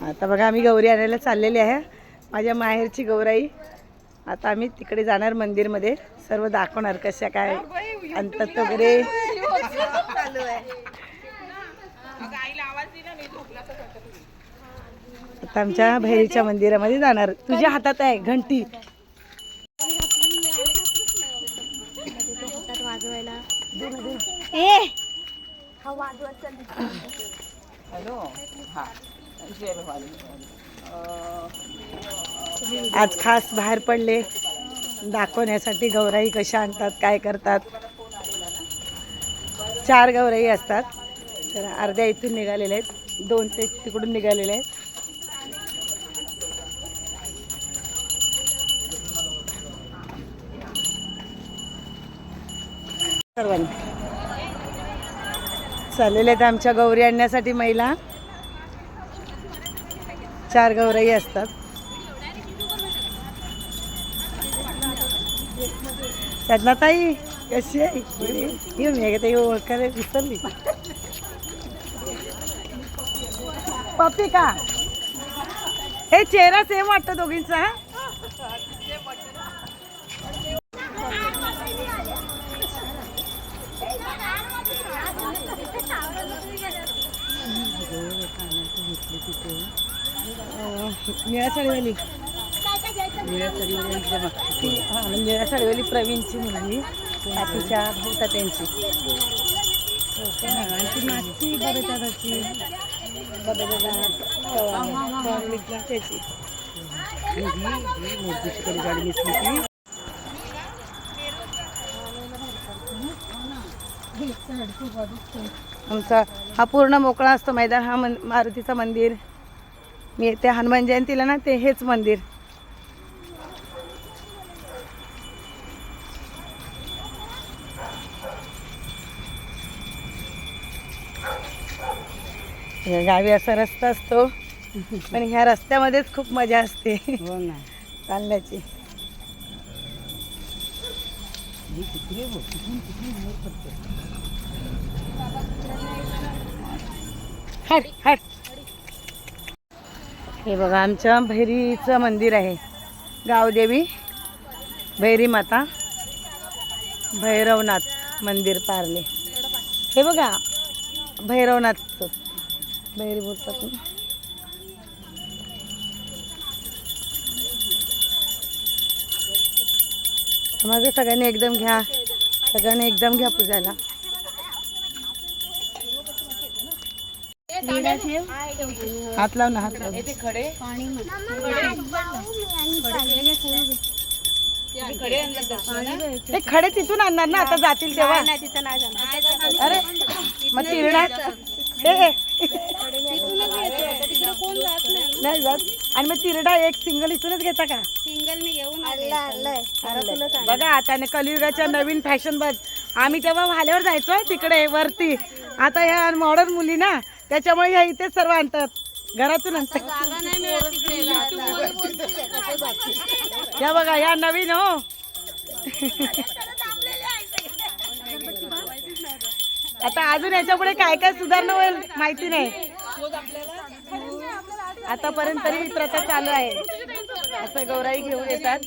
आता बघा आम्ही गौरी आणायला चाललेली आहे. माझ्या माहेरची गौराई. आता आम्ही तिकडे जाणार मंदिरमध्ये. सर्व दाखवणार कशा काय आणतात वगैरे. आता आमच्या भैरीच्या मंदिरामध्ये जाणार. तुझ्या हातात आहे घंटी. ए! हा. आज खास बाहेर पडले. दाखवण्यासाठी गौराई कशा आणतात काय करतात? चार गौराई असतात. तर अर्ध्या इथून निघालेल्या आहेत. दोन ते तिकडून निघालेले आहेत. सर्वांनी. चाललेल्या आहेत आमच्या गौरी आणण्यासाठी महिला. चार गौराई असतात. त्यांना ताई कशी आहे? ये मी ताई ओळखायला विसरली. पप्पी का? हे चेहरा सेम वाटतं दोघींचा हा? तिथे निळ्या साडीवाली निळ्या साडीवाली हां म्हणजे निळ्या साडीवाली प्रवीणची मुलगी तिच्या होता त्यांची हो आणि ती मागची बटाट्याची बटाट्याला फवारणीतला त्याची. ही- गाडी मिसली ती आमचा हा पूर्ण मोकळा असतो मैदान हा मन मारुतीचं मंदिर. मी येते हनुमान जयंतीला ना ते हेच मंदिर. गावी असा रस्ता असतो पण ह्या रस्त्यामध्येच खूप मजा असते. हो ना. चालण्याची. हट हट. हे बघा आमच्या भैरीचं मंदिर आहे. गावदेवी भैरी माता भैरवनाथ मंदिर पारले. हे बघा भैरवनाथचं. भैरी बोलतात ना. माझं सगळ्यांनी एकदम घ्या. सगळ्यांनी एकदम घ्या पूजाला विडा ठेव. हात लाव ना हात लाव घे. ते खडे तिथून आणणार ना आता जातील तेव्हा नाही, तिथं नाही जाणार. अरे मग तिरडा हे हे. नाही जात आणि मग तिरडा एक सिंगल इथूनच घेता का सिंगल मी घेऊन. बघा आता कलियुगाच्या नवीन फॅशन बघ आम्ही तेव्हा भाल्यावर जायचो तिकडे वरती आता ह्या मॉडर्न मुली ना त्याच्यामुळे ह्या इथेच सर्व आणतात. घरातून आणतात. या बघा या नवीन हो. आता अजून याच्यापुढे काय काय सुधारणा होईल माहिती नाही. आतापर्यंत तरी ही प्रथा चालू आहे. असं गौराई घेऊन येतात.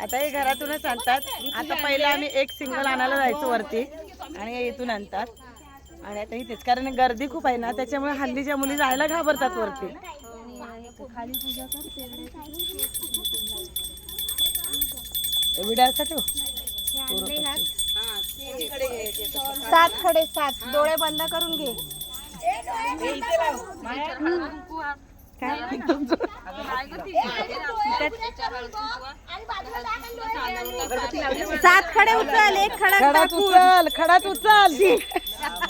आता हे घरातूनच आणतात. आता पहिला आम्ही एक सिंगल आणायला जायचो वरती. आणि हे इथून आणतात. आणि आता इथेच कारण गर्दी खूप आहे ना त्याच्यामुळे हल्लीच्या मुली जायला घाबरतात वरती. हे. ठेव सात खडे सात. डोळे बंद करून घे. सात खडे उचल एक खडा खडाच उचल.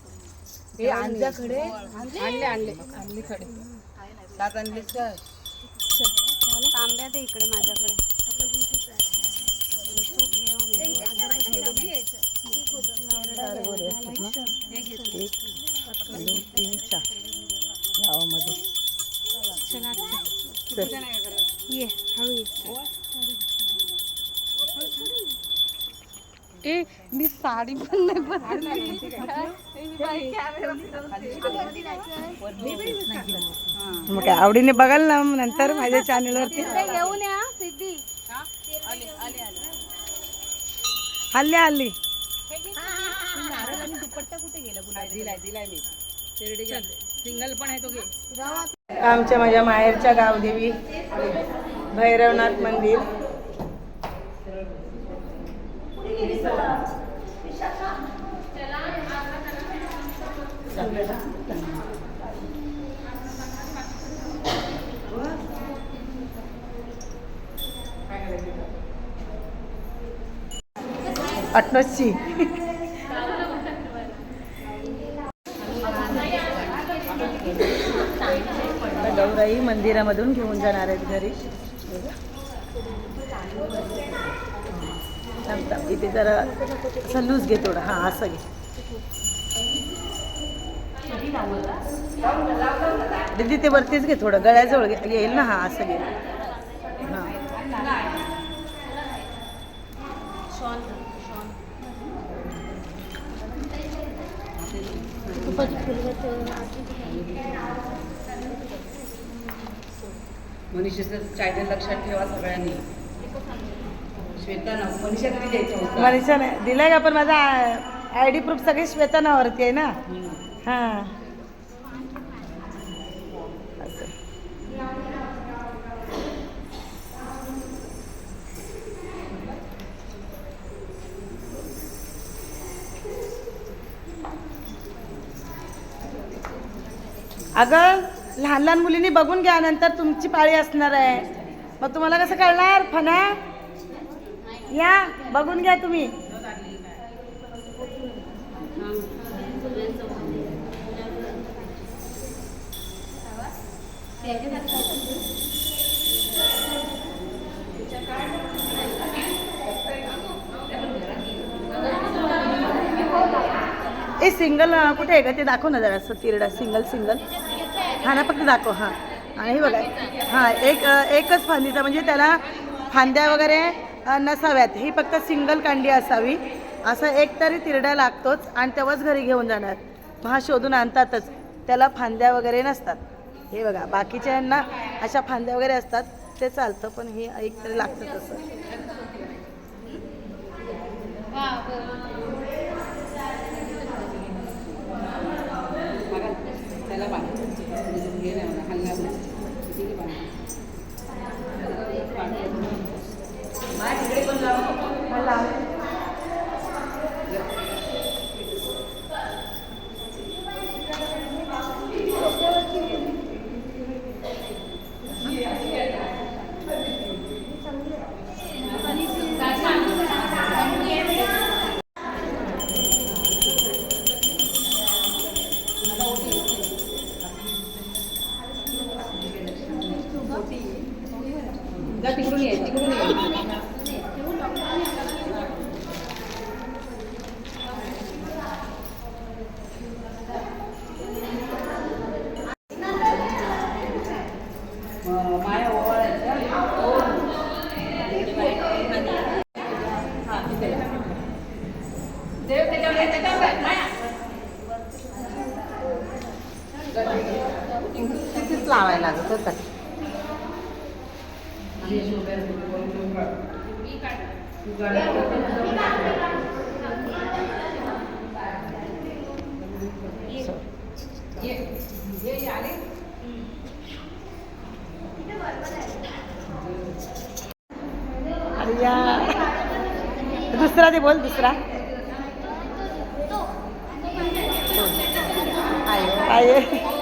हे आणल्या खडे. आणले? आणले आणले. खडे. सात आणलीस का तांब्या दे इकडे माझ्याकडे. तीन चार गावामध्ये ये हळू ये ए साडी पण नाही बदलली मग काय आवडीने बघाल ना नंतर माझ्या चॅनलवरती घेऊन या सिद्धी. हल्ली हल्ली. सिंगल पण आहे तो आमच्या माझ्या माहेरच्या गावदेवी भैरवनाथ मंदिर. अठराशे. गौराई मंदिरामधून घेऊन जाणार आहेत घरी. इथे जरा असं लूज घे थोडं. हां असं घे. दीदी ते वरतीच घे थोडं. गळ्याजवळ येईल ना हां असं घे. हां. मनीषाचं लक्षात ठेवा सगळ्यांनी. श्वेता मनीषा द्यायचं नाही दिलाय का? पण माझा आय डी प्रूफ सगळे श्वेता नावावरती आहे ना. हां. अगं लहान लहान मुलींनी बघून घ्या नंतर तुमची पाळी असणार आहे. मग तुम्हाला कसं कळणार? फना या बघून घ्या तुम्ही ए सिंगल कुठे आहे का? ते दाखव ना जरा असं तिरडा सिंगल सिंगल. हा ना फक्त दाखव हां. आणि हे बघा हां एक एकच फांदीचा म्हणजे त्याला फांद्या वगैरे नसाव्यात. ही फक्त सिंगल कांडी असावी. असं एक तरी तिरडा लागतोच आणि तेव्हाच घरी घेऊन जाणार. मग हा शोधून आणतातच. त्याला फांद्या वगैरे नसतात. हे बघा बाकीच्यांना अशा फांद्या वगैरे असतात ते चालतं पण हे एक तरी लागतं तसं बघा, त्याला बांध घे ना मला, हलणार नाही. किती घे बांध. बाय, तिकडे पण लाव. जा तिकडून ये तिकडून ये म- माया ओवाळायच्या हा, तिथे. देव त्याच्यावर आहे, त्याच्यावर आहे. माया. तिथेच लावायला लागत होतं अरे या दुसरा ते बोल दुसरा. आहे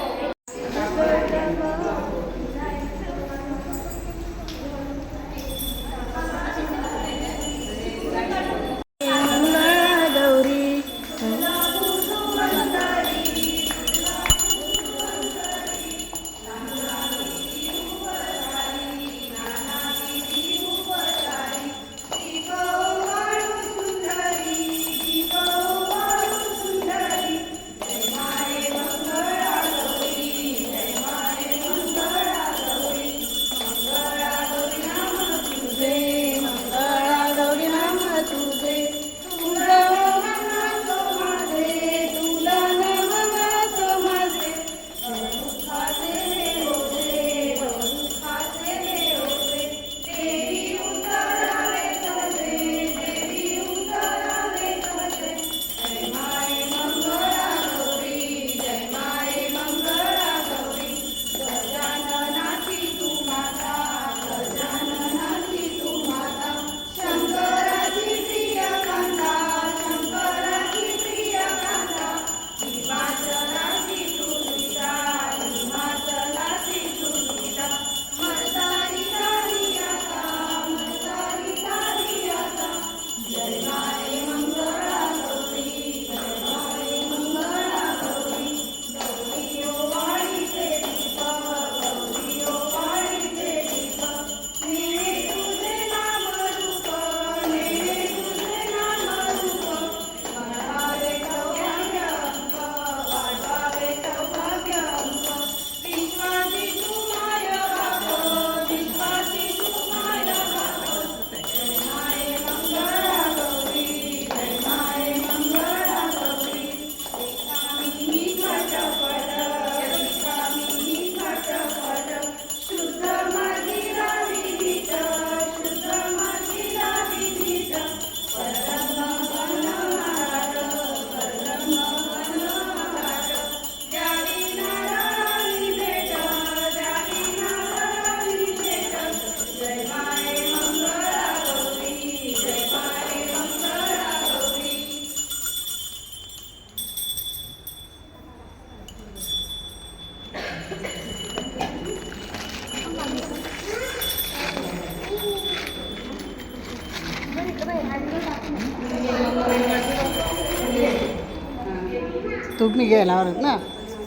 तुम्ही गेल्यावर ना.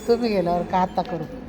तुम्ही गेल्यावर का आत्ता करू?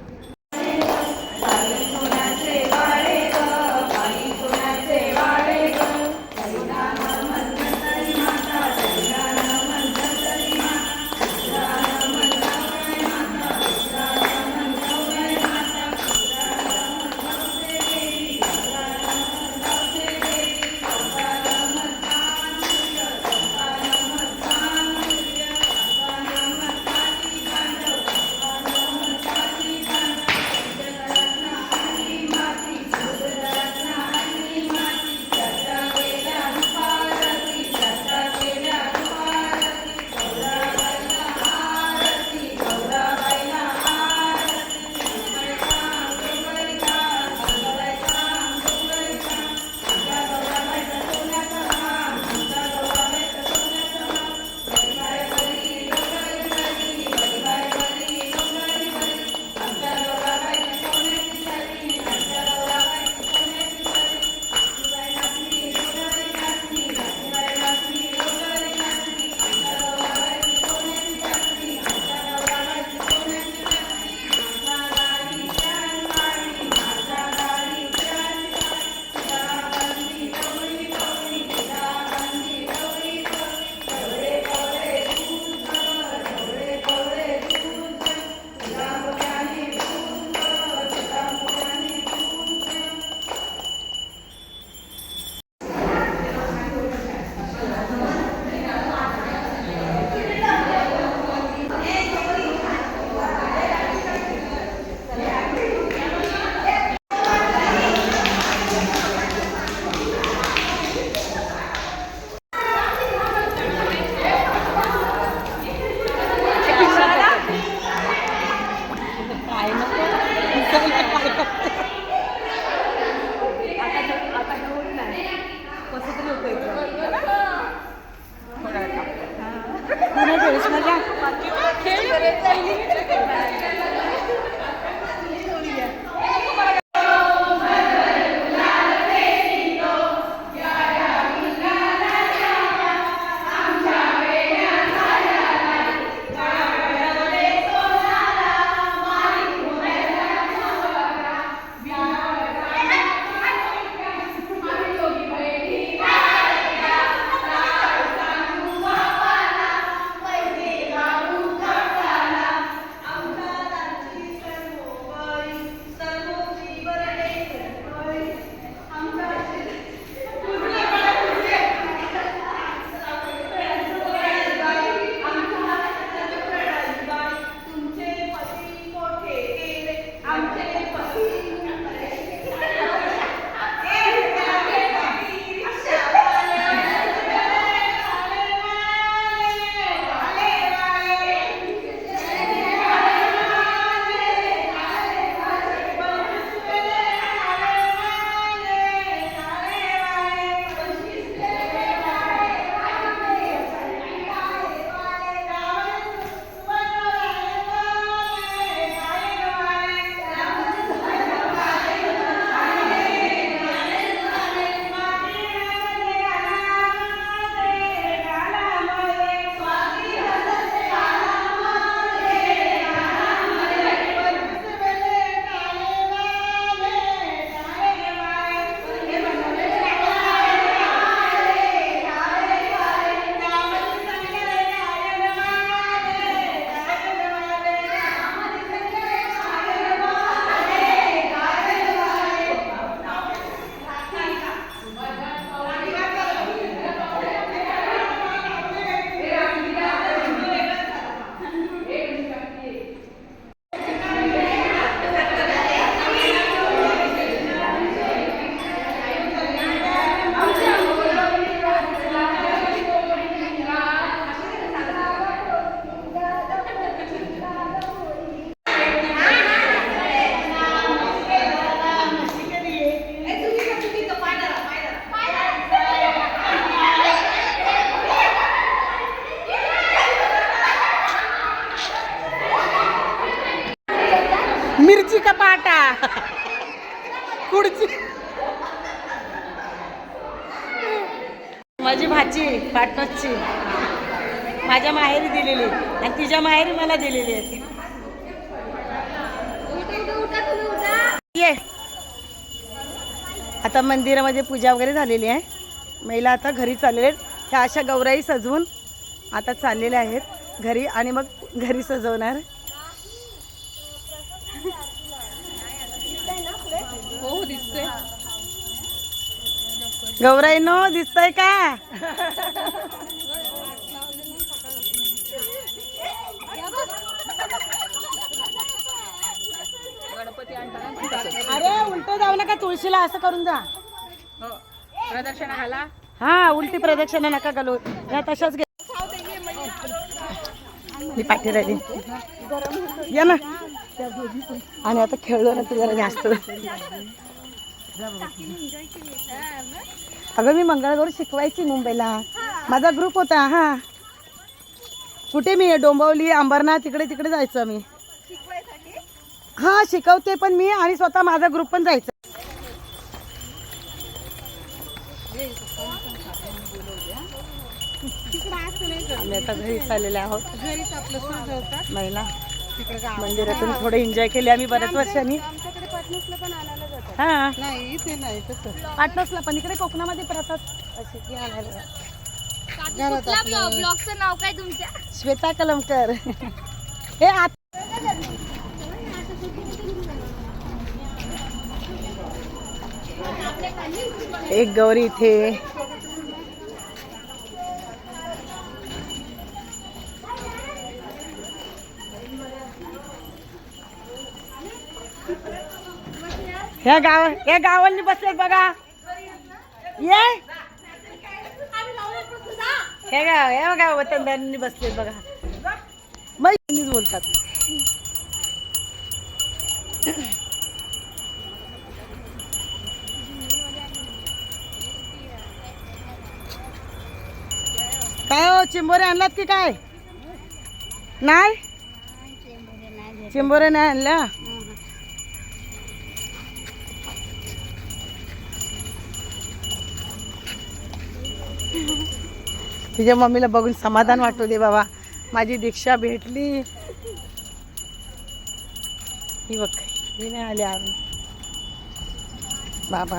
माझी भाजी पाटणची माझ्या माहेरी दिलेली. आणि तिच्या माहेरी मला दिलेली आहे. ये. आता मंदिरामध्ये पूजा वगैरे झालेली आहे. महिला आता घरी चाललेल्या आहेत. ह्या अशा गौराई सजवून आता चाललेल्या आहेत. घरी आणि मग घरी सजवणार. गौराई नो दिसतंय का? अरे उलट जाऊ नका तुळशीला असं करून जा. हो प्रदक्षिणा घाला. हा उलटी प्रदक्षिणा नका घालू. या तशाच घे. मी पाठी राहिली या ना. आणि आता खेळलो ना तू जरा जास्त. अगं मी मंगळगौर शिकवायची मुंबईला. माझा ग्रुप होता हा. कुठे मी? डोंबवली अंबरनाथ तिकडे तिकडे जायचं मी. हा शिकवते पण मी आणि स्वतः माझा ग्रुप पण जायचं. आम्ही आता घरी चाललेले आहोत. महिला. मंदिरातून थोडे एन्जॉय केले आम्ही बऱ्याच वर्षांनी. हा. नाही इथे नाही तसं. पाटणसला पण इकडे कोकणामध्ये प्रथाच अशी की आणायला घरात आपलं ब्लॉगचं नाव काय तुमच्या? श्वेता कलमकर. हे आत एक गौरी इथे. ह्या गाव या गावांनी बसले बघा. ये. हे गाव हे बघा वतनदारांनी बसले बघा. मग बोलतात. काय हो चिंबोरे आणलात की काय? नाही? चिंबोरे नाही आणल्या तिच्या मम्मीला बघून समाधान वाटू दे बाबा. माझी दीक्षा भेटली. ही बघ ही नाही आली अजून. बाबा.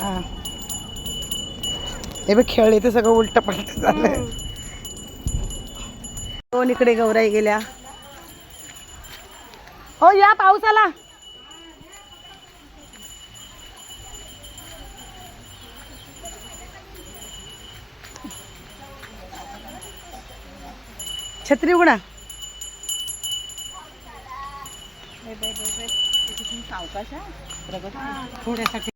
हे बघ खेळले ते सगळं उलट पलट झालं दोन इकडे गौराई गेल्या. हो या पाऊस छत्री उघडा. थोड्यासाठी.